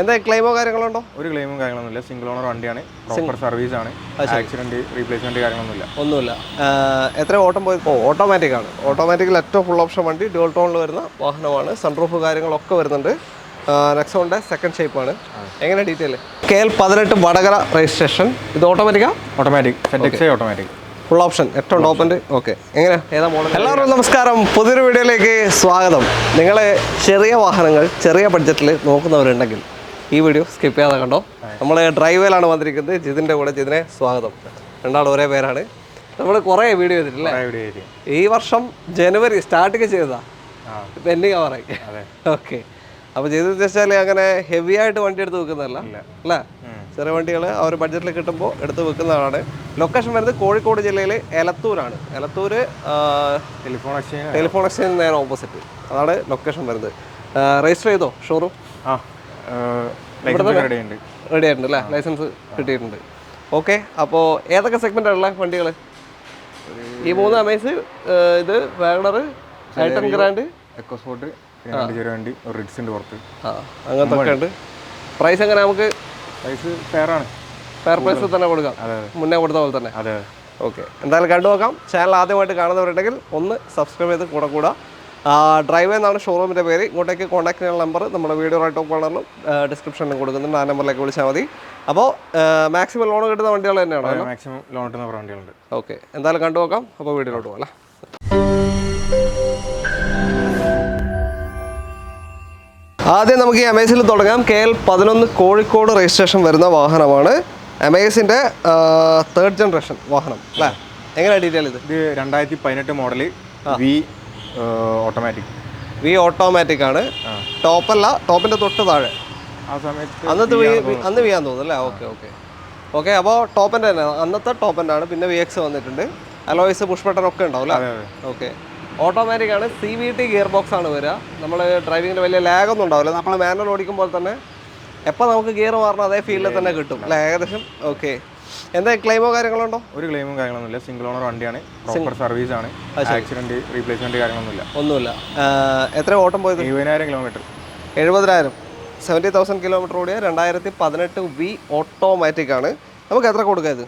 എന്താ ക്ലെയിമോ കാര്യങ്ങളുണ്ടോ? ഒരു ക്ലെയിമും കാര്യങ്ങളൊന്നുമില്ല. സിംഗിൾ ഓണർ വണ്ടിയാണ്. പ്രോപ്പർ സർവീസ് ആണ്. ആക്സിഡന്റ് റീപ്ലേസ്മെന്റ് കാര്യങ്ങളൊന്നുമില്ല. ഒന്നുമില്ല. എത്ര ഓട്ടം പോയി? ഓട്ടോമാറ്റിക് ആണ്. ഓട്ടോമാറ്റിക്കിൽ ഏറ്റവും ഫുൾ ഓപ്ഷൻ വണ്ടി ഡ്യുവൽ ടോണിൽ വരുന്ന വാഹനമാണ്. സൺറൂഫ് കാര്യങ്ങളൊക്കെ വരുന്നുണ്ട്. നെക്സോണിന്റെ സെക്കൻഡ് ഷേപ്പാണ് എങ്ങനെ ഡീറ്റെയിൽ കെ എൽ പതിനെട്ട് വടകര രജിസ്ട്രേഷൻ ഇത് ഓട്ടോമാറ്റിക്കാ ഓട്ടോമാറ്റിക് ഓട്ടോമാറ്റിക് ഫുൾ ഓപ്ഷൻ ഏറ്റവും ടോപ്പന്റ് ഓക്കെ എങ്ങനെ? ഏതാ മോഡൽ എല്ലാവർക്കും നമസ്കാരം. പുതിയൊരു വീഡിയോയിലേക്ക് സ്വാഗതം. നിങ്ങൾ ചെറിയ വാഹനങ്ങൾ ചെറിയ ബഡ്ജറ്റിൽ നോക്കുന്നവരുണ്ടെങ്കിൽ ഈ വീഡിയോ സ്കിപ്പ് ചെയ്യാതെ കണ്ടോ? നമ്മൾ ഡ്രൈവേലാണ് വന്നിരിക്കുന്നത്. ജിതിന്റെ കൂടെ ജിതിനെ സ്വാഗതം. രണ്ടാളും ഒരേ പേരാണ്. നമ്മൾ കുറേ വീഡിയോ ചെയ്തിട്ടില്ലേ? ഈ വർഷം ജനുവരി സ്റ്റാർട്ടിങ് ചെയ്തതാ. പെൻഡിങ് ആവാറായി. ഓക്കെ അപ്പോൾ ചെയ്തെന്ന് വെച്ചാൽ അങ്ങനെ ഹെവി ആയിട്ട് വണ്ടി എടുത്ത് വെക്കുന്നതല്ല? അല്ലേ? ചെറിയ വണ്ടികൾ ആ ഒരു ബഡ്ജറ്റിൽ കിട്ടുമ്പോൾ എടുത്ത് വെക്കുന്നതാണ്. ലൊക്കേഷൻ വരുന്നത് കോഴിക്കോട് ജില്ലയിൽ എലത്തൂരാണ്. Elathur telephone exchange telephone exchange നേരെ ഓപ്പോസിറ്റ് അതാണ് ലൊക്കേഷൻ വരുന്നത്. രജിസ്റ്റർ ചെയ്തോ? ഷോറൂം ആ. റെഡി ആയിട്ടുണ്ട് അല്ലേ? ലൈസൻസ് കിട്ടിയിട്ടുണ്ട്. ഓക്കെ അപ്പോൾ ഏതൊക്കെ സെഗ്മെന്റാണുള്ള വണ്ടികൾ ഈ മൂന്ന് അമേസ് ഇത് വാഗണർ ഐട്ടൺ ഗ്രാൻഡ് എക്കോസ്പോർട്ട് വണ്ടി റിഡ്സിന്റെ പുറത്ത്. ആ അങ്ങനത്തെ ഉണ്ട്. പ്രൈസ് എങ്ങനെ നമുക്ക്? പ്രൈസ് ഫെയറാണ് ആണ്. ഫെയർ പ്രൈസ് തന്നെ കൊടുക്കാം. മുന്നേ കൊടുത്ത പോലെ തന്നെ. അതെ. ഓക്കെ എന്തായാലും കണ്ടു നോക്കാം. ചാനൽ ആദ്യമായിട്ട് കാണുന്നവരുണ്ടെങ്കിൽ ഒന്ന് സബ്സ്ക്രൈബ് ചെയ്ത് കൂടെ കൂടാ. ഡ്രൈവ് എന്നാണ് ഷോറൂമിന്റെ പേര്. ഇങ്ങോട്ടേക്ക് കോൺടാക്ട് ചെയ്യുന്ന നമ്പർ നമ്മുടെ വീഡിയോ റൈറ്റ് ഓഫ് കോണറിലും ഡിസ്ക്രിപ്ഷനിലും കൊടുക്കുന്നുണ്ട്. ആ നമ്പറിലേക്ക് വിളിച്ചാൽ മതി. അപ്പോൾ മാക്സിമം ലോൺ കിട്ടുന്ന വണ്ടികൾ തന്നെയാണോ? മാക്സിമം ലോൺ കിട്ടുന്ന വണ്ടികളുണ്ട്. ഓക്കെ എന്തായാലും കണ്ടു നോക്കാം. അപ്പോൾ വീഡിയോയിലോട്ട് പോകാം ആദ്യം നമുക്ക് ഈ അമേസിൽ തുടങ്ങാം. കെ എൽ പതിനൊന്ന് കോഴിക്കോട് രജിസ്ട്രേഷൻ വരുന്ന വാഹനമാണ്. അമേസിന്റെ തേർഡ് ജനറേഷൻ വാഹനം അല്ലേ? എങ്ങനെയാണ് ഡീറ്റെയിൽ ഇത്? ഇത് രണ്ടായിരത്തി പതിനെട്ട് model V automatic V automatic ആണ്. ടോപ്പല്ല ടോപ്പിന്റെ തൊട്ട് താഴെ. ആ സമയത്ത് അന്നത്തെ വി വി- അന്ന് വീയാൻ തോന്നുന്നു അല്ലേ? Okay okay. ഓക്കെ അപ്പോൾ ടോപ്പന്റെ തന്നെ. അന്നത്തെ ടോപ്പന്റെ ആണ് പിന്നെ വി എക്സ് വന്നിട്ടുണ്ട്. അലോയ്സ് പുഷ് ബട്ടൺ ഒക്കെ ഉണ്ടാവും അല്ലേ ഓക്കെ. ഓട്ടോമാറ്റിക് ആണ്. C V T gear box ആണ് വരിക. നമ്മൾ ഡ്രൈവിങ്ങിന് വലിയ ലാഗ് ഒന്നും ഉണ്ടാവില്ല. നമ്മൾ മാനുവൽ ഓടിക്കുമ്പോൾ തന്നെ എപ്പോൾ നമുക്ക് ഗിയർ മാറണം അതേ ഫീൽഡിൽ തന്നെ കിട്ടും. അല്ലേ? ഏകദേശം ഓക്കെ. എന്താ ക്ലെയിമോ കാര്യങ്ങളുണ്ടോ? ഒരു ക്ലെയിമും കാര്യങ്ങളൊന്നുമില്ല. സിംഗിൾ ഓണർ വണ്ടിയാണ്. പ്രോപ്പർ സർവീസ് ആണ്. ആക്സിഡന്റ് റീപ്ലേസ്മെന്റ് കാര്യങ്ങളൊന്നുമില്ല. ഒന്നുമില്ല. എത്ര ഓട്ടം പോയത്? എഴുപതിനായിരം കിലോമീറ്റർ എഴുപതിനായിരം. സെവന്റി തൗസൻഡ് കിലോമീറ്റർ ഓടിയ രണ്ടായിരത്തി പതിനെട്ട് വി ഓട്ടോമാറ്റിക് ആണ്. നമുക്ക് എത്ര കൊടുക്കുക ഇത്?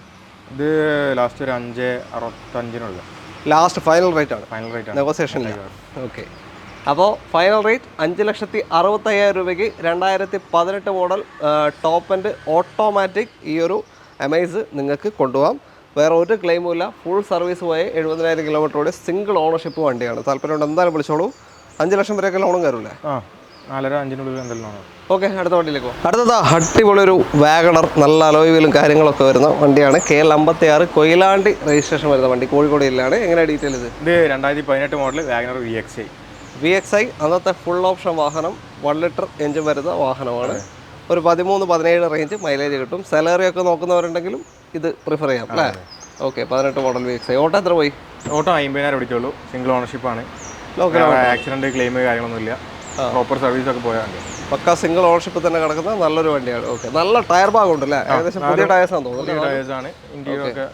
ഇത് ലാസ്റ്റ് ഒരു അഞ്ച് അറുപത്തഞ്ചിനുള്ള. ലാസ്റ്റ് ഫൈനൽ റേറ്റ് ആണ്. ഫൈനൽ റേറ്റ് ആണ്. നെഗോസിയേഷൻ ഓക്കെ അപ്പോൾ ഫൈനൽ റേറ്റ് അഞ്ച് ലക്ഷത്തി അറുപത്തയ്യായിരം രൂപയ്ക്ക് രണ്ടായിരത്തി പതിനെട്ട് മോഡൽ ടോപ്പ് ആൻഡ് ഓട്ടോമാറ്റിക് ഈ ഒരു അമേസ് നിങ്ങൾക്ക് കൊണ്ടുപോകാം. വേറെ ഒരു ക്ലെയിമും ഇല്ല. ഫുൾ സർവീസ് പോയ എഴുപതിനായിരം കിലോമീറ്ററോടെ സിംഗിൾ ഓണർഷിപ്പ് വണ്ടിയാണ്. താല്പര്യമുണ്ട് എന്തായാലും വിളിച്ചോളൂ. അഞ്ച് ലക്ഷം വരെയൊക്കെ ലോണും കയറില്ലേ? നാലര അഞ്ചിനുള്ളിൽ ഓക്കെ അടുത്ത വണ്ടിയിലേക്ക് അടുത്തതാ അടിപൊളി ഒരു വാഗണർ നല്ല അലോയിലും കാര്യങ്ങളൊക്കെ വരുന്ന വണ്ടിയാണ്. കെ എൽ അമ്പത്തി ആറ് കൊയിലാണ്ടി രജിസ്ട്രേഷൻ വരുന്ന വണ്ടി. കോഴിക്കോട് ജില്ലയാണ് എങ്ങനെ ഡീറ്റെയിൽ ഇത്? ഇത് രണ്ടായിരത്തി പതിനെട്ട് model Wagon R V X I V X I അന്നത്തെ ഫുൾ ഓപ്ഷൻ വാഹനം വൺ ലിറ്റർ എഞ്ചിൻ വരുന്ന വാഹനമാണ്. ഒരു പതിമൂന്ന് പതിനേഴ് റേഞ്ച് മൈലേജ് കിട്ടും. സാലറി ഒക്കെ നോക്കുന്നവരുണ്ടെങ്കിലും ഇത് പ്രിഫർ ചെയ്യാം അല്ലേ? ഓക്കെ പതിനെട്ട് model V X I auto എത്ര പോയി? ഓട്ടോ അമ്പതിനായിരം പിടിച്ചുള്ളൂ. സിംഗിൾ ഓണർഷിപ്പ് ആണ്. ആക്സിഡന്റ് ക്ലെയിം കാര്യങ്ങളൊന്നുമില്ല പ്രോപ്പർ സർവീസ് ഒക്കെ പോയാൽ പക്ക സിംഗിൾ ഓണർഷിപ്പ് തന്നെ കിടക്കുന്ന നല്ലൊരു വണ്ടിയാണ്. ഓക്കെ നല്ല ടയർ ഭാഗം ഉണ്ട് അല്ലേ ഏകദേശം പുതിയ ടയേഴ്സ് ആണെന്ന് തോന്നുന്നു പുതിയ ടയേഴ്സ് ആണ്.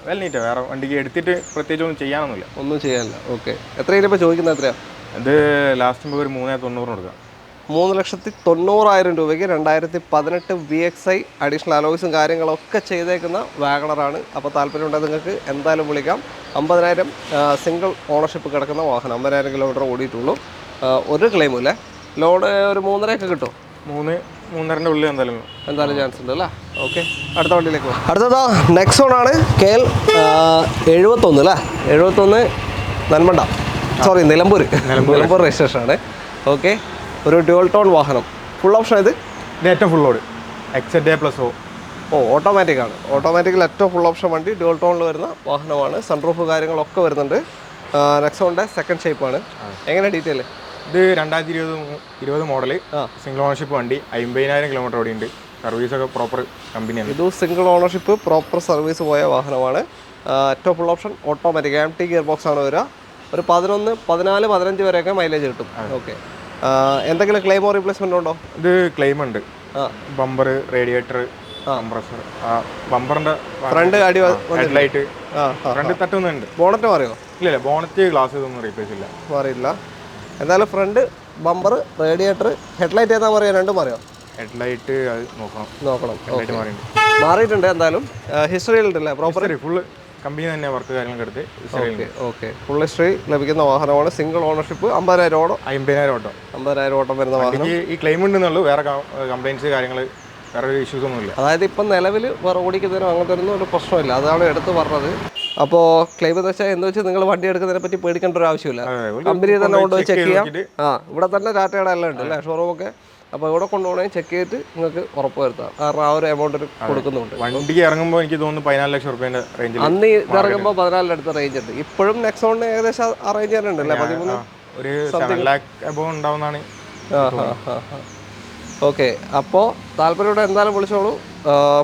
വെൽ നീറ്റ് വേറെ വണ്ടിക്ക് എടുത്തിട്ട് പ്രത്യേകിച്ച് ഒന്നും ചെയ്യാനൊന്നുമില്ല. ഒന്നും ചെയ്യാനില്ല. ഓക്കെ എത്ര രൂപ ചോദിക്കുന്നത് എത്രയാണ് ഇത് ലാസ്റ്റ് ഒരു മൂന്നേ തൊണ്ണൂറിന് കൊടുക്കാം. മൂന്ന് ലക്ഷത്തി തൊണ്ണൂറായിരം രൂപയ്ക്ക് രണ്ടായിരത്തി പതിനെട്ട് വി എക്സ് ഐ അഡീഷണൽ അലോയ്സും കാര്യങ്ങളൊക്കെ ചെയ്തേക്കുന്ന വാഗണറാണ്. അപ്പോൾ താല്പര്യമുണ്ടെങ്കിൽ നിങ്ങൾക്ക് എന്തായാലും വിളിക്കാം. അമ്പതിനായിരം സിംഗിൾ ഓണർഷിപ്പ് കിടക്കുന്ന വാഹനം അമ്പതിനായിരം കിലോമീറ്റർ ഓടിയിട്ടുള്ളൂ. ഒരു ക്ലെയിമും അല്ലേ ലോഡ് ഒരു മൂന്നരയൊക്കെ കിട്ടും. മൂന്ന് മൂന്നരന്റെ ഉള്ളിൽ എന്തായാലും. എന്തായാലും ചാൻസ് ഉണ്ട് അല്ലേ? ഓക്കെ അടുത്ത വണ്ടിയിലേക്ക് പോകാം. അടുത്തതാ നെക്സോൺ ആണ് കെ എൽ എഴുപത്തൊന്ന് അല്ലേ? എഴുപത്തൊന്ന് നന്മണ്ട സോറി നിലമ്പൂർ നിലമ്പൂർ രജിസ്ട്രേഷൻ ആണ്. ഓക്കെ ഒരു ഡ്യുവൽ ടോൺ വാഹനം. ഫുൾ ഓപ്ഷൻ ഇത് ഏറ്റവും full load X day plus ഓ ഓ ഓട്ടോമാറ്റിക് ആണ്. ഓട്ടോമാറ്റിക്കിൽ ഏറ്റവും ഫുൾ ഓപ്ഷൻ വണ്ടി ഡ്യുവൽ ടോണിൽ വരുന്ന വാഹനമാണ്. സൺറൂഫ് കാര്യങ്ങളൊക്കെ വരുന്നുണ്ട്. നെക്സോണിന്റെ സെക്കൻഡ് ഷേപ്പാണ് എങ്ങനെ ഡീറ്റെയിൽ ഇത് രണ്ടായിരത്തി ഇരുപത് ഇരുപത് മോഡൽ സിംഗിൾ ഓണർഷിപ്പ് വണ്ടി. അമ്പതിനായിരം കിലോമീറ്റർ ഓടിയുണ്ട് സർവീസ് ഒക്കെ പ്രോപ്പർ കമ്പനിയാണ് ഇത് സിംഗിൾ ഓണർഷിപ്പ് പ്രോപ്പർ സർവീസ് പോയ വാഹനമാണ്. ഏറ്റവും full option automatic A M T gearbox ആണ് വരിക. ഒരു പതിനൊന്ന് പതിനാല് പതിനഞ്ച് വരെയൊക്കെ മൈലേജ് കിട്ടും. ഓക്കെ എന്തെങ്കിലും ക്ലെയിമോ റീപ്ലേസ്മെന്റ് ഉണ്ടോ? ഇത് ക്ലെയിം ഉണ്ട്. ബമ്പർ റേഡിയേറ്റർ കംപ്രസർ ബമ്പറിന്റെ ഫ്രണ്ട് അടി ലൈറ്റ് ഫ്രണ്ട് തട്ടുന്നുണ്ട്. ബോണറ്റ് മാറിയോ? ഇല്ല ഇല്ല ബോണറ്റ് ഗ്ലാസ് ഇതൊന്നും റീപ്ലേസ് ഇല്ല. മാറിയില്ല എന്തായാലും ഫ്രണ്ട് ബമ്പർ റേഡിയേറ്റർ ഹെഡ്ലൈറ്റ് ഏതാ പറയുക രണ്ടും മാറിയോ? ഹെഡ്ലൈറ്റ് നോക്കണം. നോക്കണം. മാറിയിട്ടുണ്ട്. എന്തായാലും. ഹിസ്റ്ററിയിൽ ഉണ്ടല്ലേ? പ്രോപ്പർ ഫുള്ള് കമ്പനി തന്നെ വർക്ക് കാര്യങ്ങൾ എടുത്ത് ഓക്കെ ഓക്കെ ഫുൾ ഹിസ്റ്ററി ലഭിക്കുന്ന വാഹനമാണ് സിംഗിൾ ഓണർഷിപ്പ് അമ്പതിനായിരം ഓടോ അമ്പതിനായിരം ഓട്ടോ. അമ്പതിനായിരം ഓട്ടം വരുന്ന വാഹനം. ഈ ക്ലെയിം ഉണ്ടെന്നുള്ളൂ വേറെ കംപ്ലൈന്റ്സ് കാര്യങ്ങൾ വേറെ ഇഷ്യൂസ് ഒന്നുമില്ല. അതായത് ഇപ്പം നിലവിൽ വേറെ ഓടിക്കുന്നതിനും അങ്ങനത്തെ ഒന്നും ഒരു പ്രശ്നമില്ല. അതാണ് എടുത്ത് പറഞ്ഞത്. അപ്പോൾ ക്ലെയിം എന്ന് വെച്ചാൽ എന്ന് വെച്ചാൽ നിങ്ങൾ വണ്ടി എടുക്കുന്നതിനെ പറ്റി പേടിക്കേണ്ട ഒരു ആവശ്യമില്ല. കമ്പനി തന്നെ കൊണ്ടുപോയി ചെക്ക് ചെയ്യാം. ആ ഇവിടെ തന്നെ ടാറ്റയുടെ എല്ലാം ഉണ്ട് അല്ലേ? ഷോറൂമൊക്കെ അപ്പോൾ ഇവിടെ കൊണ്ടുപോകണമെങ്കിൽ ചെക്ക് ചെയ്തിട്ട് നിങ്ങൾക്ക് ഉറപ്പ് വരുത്താം. കാരണം ആ ഒരു എമൗണ്ട് കൊടുക്കുന്നുണ്ട്. വണ്ടിക്ക് ഇറങ്ങുമ്പോൾ എനിക്ക് തോന്നുന്നു പതിനാല് ലക്ഷം റുപ്യേന്റെ റേഞ്ച് അന്ന് ഇത് ഇറങ്ങുമ്പോൾ പതിനാലിന്റെ അടുത്ത റേഞ്ച് ഉണ്ട്. ഇപ്പോഴും നെക്സോണിന് ഏകദേശം ആ റേഞ്ച് തന്നെ ഉണ്ടല്ലേ? പതിമൂന്ന് ഒരു സെവൻ ലാക്ക് അബവ് ഉണ്ടാവുന്നതാണ് ഓക്കെ അപ്പോൾ താല്പര്യമുടെ എന്തായാലും വിളിച്ചോളൂ.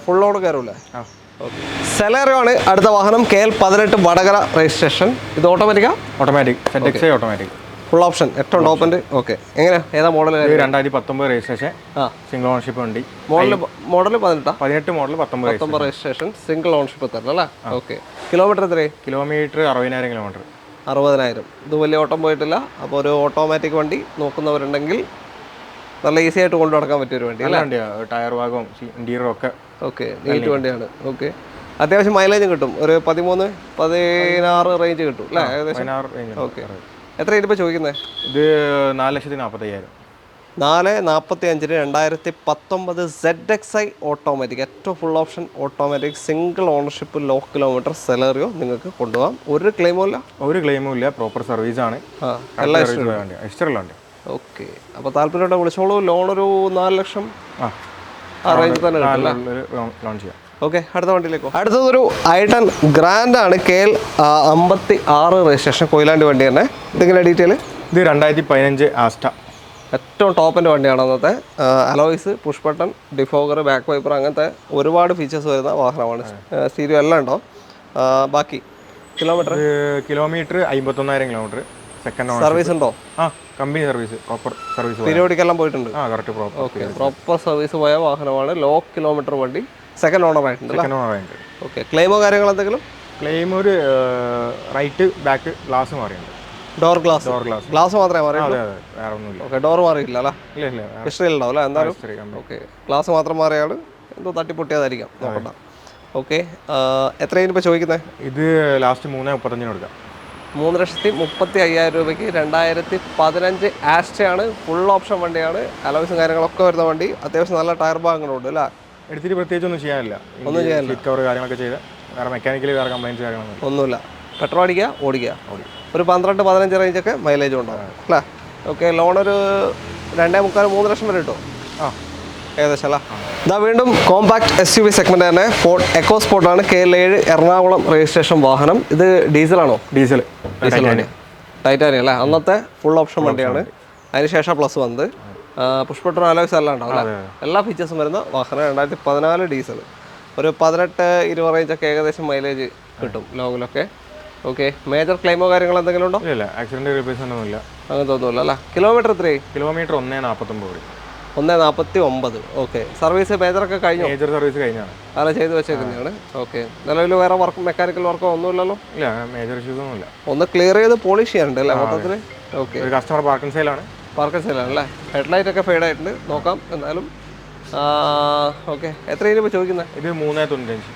ഫുൾ ലോഡ് കയറൂലേ സെലേറിയോ ആണ് അടുത്ത വാഹനം കെ എൽ പതിനെട്ട് വടകര രജിസ്ട്രേഷൻ. ഇത് ഓട്ടോമാറ്റിക്കാ ഓട്ടോമാറ്റിക് ഓട്ടോമാറ്റിക് ഫുൾ ഓപ്ഷൻ ഏറ്റവും ടോപ്പന്റെ ഓക്കെ എങ്ങനെയാ ഏതാ മോഡൽ രണ്ടായിരത്തി പത്തൊമ്പത് രജിസ്ട്രേഷൻ സിംഗിൾ ഓണർഷിപ്പ് വണ്ടി. മോഡൽ മോഡൽ പതിനെട്ടാ? പതിനെട്ട് മോഡൽ പത്തൊമ്പത് പത്തൊമ്പത് രജിസ്ട്രേഷൻ സിംഗിൾ ഓൺഷിപ്പ് തരണം അല്ലേ? ഓക്കെ കിലോമീറ്റർ എത്രയായി? കിലോമീറ്റർ അറുപതിനായിരം കിലോമീറ്റർ അറുപതിനായിരം. ഇത് വലിയ ഓട്ടം പോയിട്ടില്ല. അപ്പോൾ ഒരു ഓട്ടോമാറ്റിക് വണ്ടി നോക്കുന്നവരുണ്ടെങ്കിൽ നല്ല ഈസി ആയിട്ട് കൊണ്ടു നടക്കാൻ പറ്റിയൊരു വണ്ടി അല്ല? വണ്ടിയാണ് ടയർ ഭാഗവും ഇന്റീരിയറും ഒക്കെ ഓക്കെ നീറ്റ് വണ്ടിയാണ്. ഓക്കെ അത്യാവശ്യം മൈലേജും കിട്ടും. ഒരു പതിമൂന്ന് പതിനാറ് റേഞ്ച് കിട്ടും അല്ലേ? ഏകദേശം? ഓക്കെ എത്ര ഇതിപ്പോൾ ചോദിക്കുന്നത്? ഇത് നാല് ലക്ഷത്തി നാൽപ്പത്തയ്യായിരം നാല് നാൽപ്പത്തി അഞ്ചിന് രണ്ടായിരത്തി പത്തൊമ്പത് സെഡ് എക്സ് ഐ ഓട്ടോമാറ്റിക് ഏറ്റവും full option automatic single ownership low kilometre Celerio നിങ്ങൾക്ക് കൊണ്ടുപോകാം. ഒരു ക്ലെയിമും ഇല്ല? ഒരു ക്ലെയിമും ഇല്ല. പ്രോപ്പർ സർവീസ് ആണ്. ഓക്കെ അപ്പോൾ താല്പര്യമായിട്ട് വിളിച്ചോളൂ. ലോൺ ഒരു നാല് ലക്ഷം. ആ. റേഞ്ച് റേഞ്ചിൽ തന്നെ ലോൺ ചെയ്യാം. ഓക്കെ അടുത്ത വണ്ടിയിലേക്കോ അടുത്തതൊരു ഐട്ടൺ ഗ്രാൻഡ് ആണ് കെ എൽ അമ്പത്തി ആറ് രജിസ്ട്രേഷൻ കൊയിലാണ്ടി വണ്ടി തന്നെ. ഇതെങ്ങനെ ഡീറ്റെയിൽ ഇത് രണ്ടായിരത്തി പതിനഞ്ച് ആസ്റ്റ ഏറ്റവും ടോപ്പിന്റെ വണ്ടിയാണ് അന്നത്തെ. Alloys push button defogger back wiper അങ്ങനത്തെ ഒരുപാട് ഫീച്ചേഴ്സ് വരുന്ന വാഹനമാണ്. സ്റ്റീരിയോ എല്ലാം ഉണ്ടോ? ബാക്കി കിലോമീറ്റർ? കിലോമീറ്റർ അമ്പത്തൊന്നായിരം കിലോമീറ്റർ. സെക്കൻഡ് സർവീസ് ഉണ്ടോ? ആ കമ്പനി സർവീസ് പ്രോപ്പർ സർവീസ് തിരുവടിക്കെല്ലാം പോയിട്ടുണ്ട്. ആ correct proper okay proper service പോയ വാഹനമാണ് ലോ കിലോമീറ്റർ വണ്ടി സെക്കൻഡ് ഓണർ ആയിട്ടുണ്ട് സെക്കൻഡ് ഓണർ ആയിട്ട് ഓക്കെ ക്ലെയിമോ കാര്യങ്ങൾ എന്തെങ്കിലും? ക്ലെയിം ഒരു right back glass മാറിയുണ്ട് door glass door glass glass മാത്രമേ മാറിയുള്ളൂ വേറെ ഒന്നുമില്ല. ഓക്കെ ഡോർ മാറിയില്ല അല്ലേ? ഇല്ല ഇല്ല ഹിസ്റ്ററി ഉണ്ടാവും അല്ലേ? എന്തായാലും. ഓക്കെ ഗ്ലാസ് മാത്രം മാറിയാണ് എന്തോ തട്ടിപ്പൊട്ടിയതായിരിക്കാം. നോക്കണ്ട. ഓക്കെ എത്രയാണ് ഇപ്പോൾ ചോദിക്കുന്നത് ഇത് ലാസ്റ്റ് മൂന്ന് മുപ്പത്തഞ്ചിന് കൊടുക്കാം. മൂന്ന് ലക്ഷത്തി മുപ്പത്തി അയ്യായിരം രൂപയ്ക്ക് രണ്ടായിരത്തി പതിനഞ്ച് ആസ്റ്റയാണ് ഫുൾ ഓപ്ഷൻ വണ്ടിയാണ്. അലോയ്സും കാര്യങ്ങളൊക്കെ വരുന്ന വണ്ടി. അത്യാവശ്യം നല്ല ടയർ ഭാഗങ്ങളുണ്ട് അല്ലേ? എടുത്തിട്ട് പ്രത്യേകിച്ച് ഒന്നും ചെയ്യാനില്ല. ഒന്നും ചെയ്യാനില്ല. കവർ കാര്യങ്ങളൊക്കെ ചെയ്ത് വേറെ മെക്കാനിക്കലി വേറെ കംപ്ലൈന്റ് കാര്യങ്ങളൊന്നും ഒന്നുമില്ല. പെട്രോൾ അടിക്കുക ഓടിക്കുക. ഓടി. ഒരു പന്ത്രണ്ട് പതിനഞ്ച് റേഞ്ചൊക്കെ മൈലേജ് ഉണ്ടാവും അല്ലേ? ഓക്കെ ലോൺ ഒരു രണ്ടേ മുക്കാൽ മൂന്ന് ലക്ഷം വരെ കിട്ടും. ആ. ഏകദേശം അല്ല. ഇതാ വീണ്ടും compact S U V segment തന്നെ. ഫോർട്ട് എക്കോ സ്പോർട്ടാണ് കെ എൽ ഏഴ് എറണാകുളം രജിസ്ട്രേഷൻ വാഹനം. ഇത് ഡീസലാണോ ഡീസൽ ഡീസൽ വണ്ടി. ടൈറ്റാനിയം അല്ലേ? അന്നത്തെ ഫുൾ ഓപ്ഷൻ വണ്ടിയാണ്. അതിനുശേഷം പ്ലസ് വന്നത്. പുഷ്പട്ടർ അലോയ്സ് എല്ലാം ഉണ്ടാവും അല്ലേ? എല്ലാ ഫീച്ചേഴ്സും വരുന്ന വാഹനം രണ്ടായിരത്തി പതിനാല് ഡീസൽ ഒരു പതിനെട്ട് ഇരുപത് റേഞ്ചൊക്കെ ഏകദേശം മൈലേജ് കിട്ടും ലോങ്ങിലൊക്കെ ഓക്കെ മേജർ ക്ലെയിമോ കാര്യങ്ങൾ എന്തെങ്കിലും ഉണ്ടോ? ഇല്ല ആക്സിഡന്റ് ആക്സിഡന്റ് റീപ്ലേസ്മെന്റ് ഒന്നുമില്ല. അങ്ങനെ തോന്നുന്നില്ല അല്ലേ? കിലോമീറ്റർ എത്രയായി? കിലോമീറ്റർ ഒന്നേ നാൽപ്പത്തൊമ്പത് ഒന്ന് നാൽപ്പത്തി ഒമ്പത് ഓക്കെ. സർവീസ് മേജറൊക്കെ കഴിഞ്ഞു? മേജർ സർവീസ് കഴിഞ്ഞാണ് അല്ല ചെയ്ത് വെച്ചേക്കുന്നതാണ്. ഓക്കെ. നിലവിൽ വേറെ വർക്ക് മെക്കാനിക്കൽ വർക്കോ ഒന്നും ഇല്ലല്ലോ ഇല്ല മേജർ ഇഷ്യൂസ് ഒന്നുമില്ല. ഒന്ന് ക്ലിയർ ചെയ്ത് പോളിഷ് ചെയ്യാറുണ്ട് അല്ലേ മൊത്തത്തിൽ ഓക്കെ. കസ്റ്റമർ പാർക്കിംഗ് സെയിലാണ് പാർക്കിംഗ് സെയിലാണ് അല്ലേ? ഹെഡ്ലൈറ്റ് ഒക്കെ ഫെയ്ഡ് ആയിട്ടുണ്ട്. നോക്കാം എന്നാലും. ഓക്കെ. എത്ര രൂപ ചോദിക്കുന്നത് ഇത് മൂന്നേ തൊണ്ണൂറ്റഞ്ച്.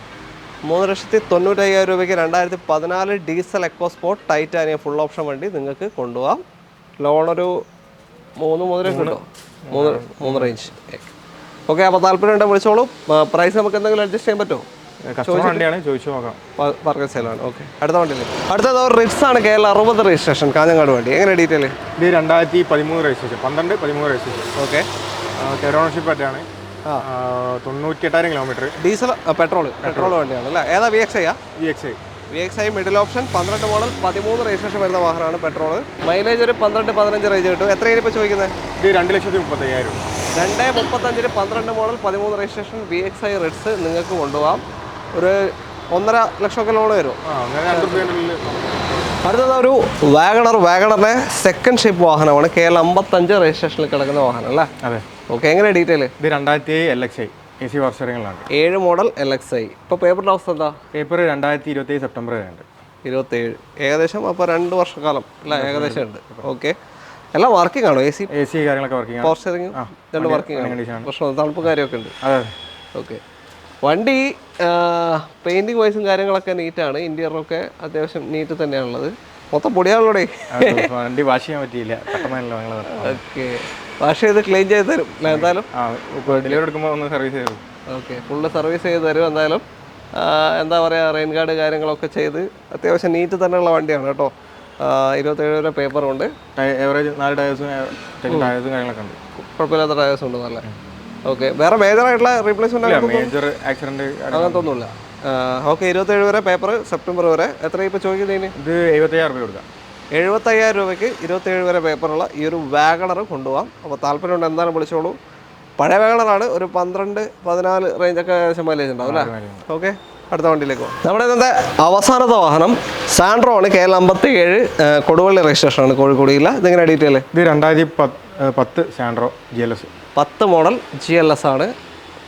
മൂന്ന് ലക്ഷത്തി തൊണ്ണൂറ്റയ്യായിരം രൂപയ്ക്ക് രണ്ടായിരത്തി പതിനാല് diesel EcoSport titanium full option വണ്ടി നിങ്ങൾക്ക് കൊണ്ടുപോകാം. ലോൺ ഒരു മൂന്ന് മുതലേ കിട്ടും മൂന്ന് മൂന്ന് റേഞ്ച് ഓക്കെ അപ്പോൾ താല്പര്യം ഉണ്ടെങ്കിൽ വിളിച്ചോളൂ. പ്രൈസ് നമുക്ക് എന്തെങ്കിലും അഡ്ജസ്റ്റ് ചെയ്യാൻ പറ്റുമോ? അടുത്ത വണ്ടിയില്ലേ അടുത്തത് റിറ്റ്സ് ആണ് കേരള അറുപത് രജിസ്ട്രേഷൻ കാഞ്ഞങ്ങാട് വണ്ടി. എങ്ങനെ ഡീറ്റെയിൽ ഇത് രണ്ടായിരത്തി പതിമൂന്ന് രജിസ്ട്രേഷൻ പന്ത്രണ്ട് പതിമൂന്ന് രജിസ്ട്രേഷൻ ഓക്കെ കെയർ ഓണർഷിപ്പ് ആയിട്ടാണ് തൊണ്ണൂറ്റി എട്ടായിരം കിലോമീറ്റർ ഡീസൽ പെട്രോൾ പെട്രോൾ വണ്ടിയാണ് അല്ലേ? ഏതാ V X I V X I V X I middle option പന്ത്രണ്ട് മോഡൽ പതിമൂന്ന് രജിസ്ട്രേഷൻ വരുന്ന വാഹനമാണ് പെട്രോൾ മൈലേജ് ഒരു പന്ത്രണ്ട് പതിനഞ്ച് റേഞ്ച് കിട്ടും. എത്രയാണ് ഇപ്പോൾ ചോദിക്കുന്നത്? ഇത് രണ്ട് ലക്ഷത്തി മുപ്പത്തയ്യായിരം രണ്ട് മുപ്പത്തഞ്ചിന് പന്ത്രണ്ട് മോഡൽ പതിമൂന്ന് registration V X I Ritz നിങ്ങൾക്ക് കൊണ്ടുപോകാം. ഒരു ഒന്നര ലക്ഷമൊക്കെ ലോൺ വരും അടുത്തത് ഒരു വാഗണർ വാഗണറിന്റെ സെക്കൻഡ് ഷിപ്പ് വാഹനമാണ്. കെ എൽ അമ്പത്തഞ്ച് രജിസ്ട്രേഷനിൽ കിടക്കുന്ന വാഹനം അല്ലേ? അതെ. ഓക്കെ എങ്ങനെയാണ് ഡീറ്റെയിൽ ഇത് രണ്ടായിരത്തി L X I A C വർഷങ്ങളിലാണ് ഏഴ് മോഡൽ എൽ എക്സ് ഐ ഇപ്പോൾ പേപ്പറിന്റെ അവസ്ഥ എന്താ? പേപ്പർ രണ്ടായിരത്തി ഇരുപത്തി സെപ്റ്റംബർ വരെയുണ്ട്. ഇരുപത്തേഴ് ഏകദേശം അപ്പോൾ രണ്ട് വർഷക്കാലം അല്ല? ഏകദേശം ഉണ്ട്. ഓക്കെ. എല്ലാം വർക്കിംഗ് ആണോ? A C? എ സി കാര്യങ്ങളൊക്കെ വർക്കിംഗ് പവർ സ്റ്റിയറിംഗ് രണ്ട് വർക്കിംഗ് ആണ്? പ്രശ്നം തണുപ്പ് കാര്യമൊക്കെ ഉണ്ട്. അതെ ഓക്കെ. വണ്ടി പെയിന്റിങ് വൈസും കാര്യങ്ങളൊക്കെ നീറ്റാണ് ഇന്റീരിയറൊക്കെ അത്യാവശ്യം നീറ്റ് തന്നെയാണുള്ളത്. മൊത്തം പൊടിയാണല്ലോടെ. വണ്ടി വാഷ് ചെയ്യാൻ പറ്റിയില്ല. ഓക്കെ. വാഷ് ചെയ്ത് ക്ലീൻ ചെയ്ത് തരും. എന്തായാലും? ഡെലിവറി എടുക്കുമ്പോൾ ഒന്ന് സർവീസ് ചെയ്തു ഓക്കെ ഫുള്ള് സർവീസ് ചെയ്ത് തരും എന്തായാലും. എന്താ പറയുക റെയിൻ ഗാർഡ് കാര്യങ്ങളൊക്കെ ചെയ്ത് അത്യാവശ്യം നീറ്റ് തന്നെയുള്ള വണ്ടിയാണ് കേട്ടോ. ഇരുപത്തേഴ് വരെ പേപ്പറുണ്ട് എവറേജ് നാല് ടയേഴ്സും ടയേഴ്സും കാര്യങ്ങളൊക്കെ ഉണ്ട്. കുഴപ്പമില്ലാത്ത ടയേഴ്സ് ഉണ്ട് നല്ല. ഓക്കെ വേറെ മേജർ ആയിട്ടുള്ള റീപ്ലേസ്മെന്റ് മേജർ ആക്സിഡന്റ് അങ്ങനത്തെ ഒന്നുമില്ല ഓക്കെ ഇരുപത്തേഴ് വരെ പേപ്പർ സെപ്റ്റംബർ വരെ. എത്ര ഇപ്പോൾ ചോദിക്കുന്നതിന് ഇത് എഴുപത്തയ്യായിരം രൂപ കൊടുക്കാം. എഴുപത്തയ്യായിരം രൂപയ്ക്ക് ഇരുപത്തേഴ് വരെ പേപ്പറുള്ള ഈ ഒരു വാഗണർ കൊണ്ടുപോകാം. അപ്പോൾ താല്പര്യമുണ്ട് എന്തായാലും വിളിച്ചോളൂ. പഴയ വാഗണറാണ് ഒരു പന്ത്രണ്ട് പതിനാല് റേഞ്ചൊക്കെ ഏകദേശം മൈലേജ് ഉണ്ടാവും അല്ലേ? ഓക്കെ അടുത്ത വണ്ടിയിലേക്ക് പോകാം. നമ്മുടെ ഇന്നത്തെ അവസാനത്തെ വാഹനം സാൻഡ്രോ ആണ് കേരള എൽ അമ്പത്തി ഏഴ് കൊടുവള്ളി രജിസ്ട്രേഷൻ ആണ് കോഴിക്കോട് ജില്ല ഇതിങ്ങനെ ഡീറ്റെയിൽ ഇത് രണ്ടായിരത്തി പത്ത് സാൻഡ്രോ ജി എൽ എസ് പത്ത് മോഡൽ ജി എൽ എസ് ആണ്.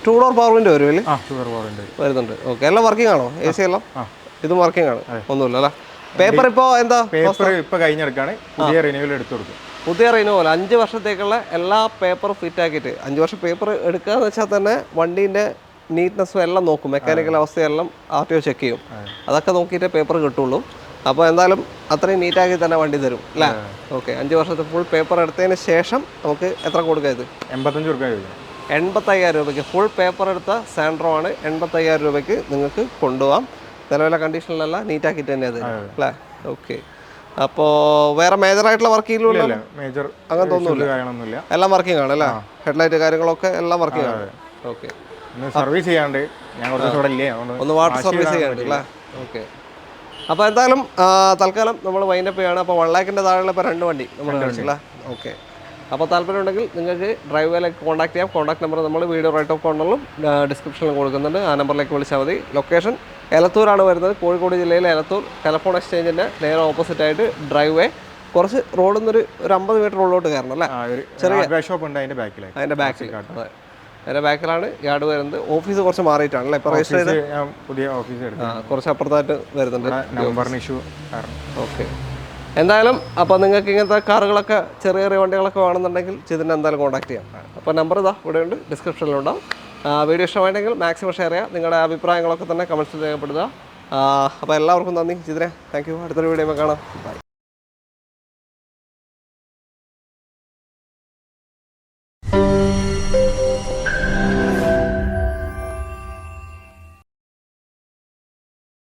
ടൂ ഡോർ വരുമല്ലേ ആ ഡോർ പോറുണ്ട് വരുന്നുണ്ട്. ഓക്കെ എല്ലാം വർക്കിംഗ് ആണോ? എ സി എല്ലാം? ഇതും വർക്കിംഗ് ആണ്. ഒന്നുമില്ല അല്ലേ? പേപ്പർ ഇപ്പോ എന്താ പേപ്പർ ഇപ്പൊ കഴിഞ്ഞെടുക്കാണ്. പുതിയ റിന്യൂവൽ എടുത്തു കൊടുക്കും പുതിയ റിന്യൂവൽ അഞ്ച് വർഷത്തേക്കുള്ള എല്ലാ പേപ്പറും ഫിറ്റ് ആക്കിയിട്ട്. അഞ്ച് വർഷം പേപ്പർ എടുക്കുക എന്ന് വെച്ചാൽ തന്നെ വണ്ടീന്റെ നീറ്റ്നെസ്സും എല്ലാം നോക്കും. മെക്കാനിക്കൽ അവസ്ഥയെല്ലാം ആർ ടി ഒ ചെക്ക് ചെയ്യും. അതൊക്കെ നോക്കിയിട്ടേ പേപ്പർ കിട്ടുള്ളൂ. അപ്പോൾ എന്തായാലും അത്രയും നീറ്റാക്കി തന്നെ വണ്ടി തരും അല്ലേ? ഓക്കെ അഞ്ച് വർഷത്തെ ഫുൾ പേപ്പർ എടുത്തതിന് ശേഷം നമുക്ക് എത്ര കൊടുക്കുക ഇത്? എൺപത്തഞ്ച് രൂപ എൺപത്തയ്യായിരം രൂപയ്ക്ക് ഫുൾ പേപ്പർ എടുത്ത സാൻഡ്രോ ആണ്. എൺപത്തയ്യായിരം രൂപയ്ക്ക് നിങ്ങൾക്ക് കൊണ്ടുപോകാം. നിലവിലെ കണ്ടീഷനിലല്ല നീറ്റാക്കിയിട്ട് തന്നെ അത് അല്ലേ? ഓക്കെ. അപ്പോൾ വേറെ മേജറായിട്ടുള്ള വർക്ക് ചെയ്യലുമില്ല ഇല്ല. മേജർ ഒന്നുമില്ല. കാര്യങ്ങളൊന്നുമില്ല. എല്ലാം വർക്കിംഗ് ആണ് അല്ലേ? ഹെഡ്ലൈറ്റ് കാര്യങ്ങളൊക്കെ എല്ലാം വർക്കിംഗ് ആണ്. ഓക്കെ. സർവീസ് ചെയ്യാണ്ട് ഞാൻ ഒന്ന് വാട്ടർ സർവീസ് ചെയ്യാണ്ട് അല്ലേ? ഓക്കെ. അപ്പോൾ എന്തായാലും തൽക്കാലം നമ്മൾ വൈൻഡപ്പ് ചെയ്യാണ്. അപ്പോൾ വൺ ലാക്കിന്റെ താഴെയുള്ള ഇപ്പോൾ രണ്ട് വണ്ടി നമ്മൾ കാണിച്ചില്ല ഓക്കെ. അപ്പോൾ താല്പര്യം ഉണ്ടെങ്കിൽ നിങ്ങൾക്ക് ഡ്രൈവറിലേക്ക് കോൺടാക്ട് ചെയ്യാം. കോൺടാക്ട് നമ്പർ നമ്മൾ വീഡിയോ റൈറ്റ് ഓഫ് കോർണറിലും ഡിസ്ക്രിപ്ഷനിലും കൊടുക്കുന്നുണ്ട്. ആ നമ്പറിലേക്ക് വിളിച്ചാൽ മതി. ലൊക്കേഷൻ എലത്തൂരാണ് വരുന്നത്. കോഴിക്കോട് ജില്ലയിലെ എലത്തൂർ. ടെലഫോൺ എക്സ്ചേഞ്ചിന്റെ നേരെ ഓപ്പോസിറ്റ് ആയിട്ട് ഡ്രൈവ് വേ കുറച്ച് റോഡിൽ നിന്നൊരു ഒരു അമ്പത് മീറ്റർ ഉള്ളോട്ട് കയറണം അല്ലേ? ചെറിയ ഷോപ്പ് ഉണ്ട് അതിന്റെ ബാക്കിൽ അതിന്റെ ബാക്കിൽ അതെ. അതിന്റെ ബാക്കിലാണ് യാർഡ് വരുന്നത്. ഓഫീസ് കുറച്ച് മാറിയിട്ടാണ് അല്ലേ? ഇപ്പോൾ രജിസ്റ്റർ ചെയ്ത് പുതിയ ഓഫീസ് കുറച്ച് അപ്പുറത്തായിട്ട് വരുന്നുണ്ട്. നമ്പറിന് ഇഷ്യൂ കാരണം. ഓക്കെ എന്തായാലും അപ്പോൾ നിങ്ങൾക്ക് ഇങ്ങനത്തെ കാറുകളൊക്കെ ചെറിയ ചെറിയ വണ്ടികളൊക്കെ വേണമെന്നുണ്ടെങ്കിൽ ചിതിനെ എന്തായാലും കോൺടാക്ട് ചെയ്യാം. അപ്പോൾ നമ്പർ ഇതാ. ഇവിടെയുണ്ട് ഡിസ്ക്രിപ്ഷനിലുണ്ടാവും വീഡിയോ ഇഷ്ടമായിട്ടെങ്കിൽ മാക്സിമം ഷെയർ ചെയ്യുക. നിങ്ങളുടെ അഭിപ്രായങ്ങളൊക്കെ തന്നെ കമൻസിൽ രേഖപ്പെടുത്തുക. അപ്പോൾ എല്ലാവർക്കും നന്ദി. ചിത്ര താങ്ക് യു അടുത്തൊരു വീഡിയോ കാണാം. ബൈ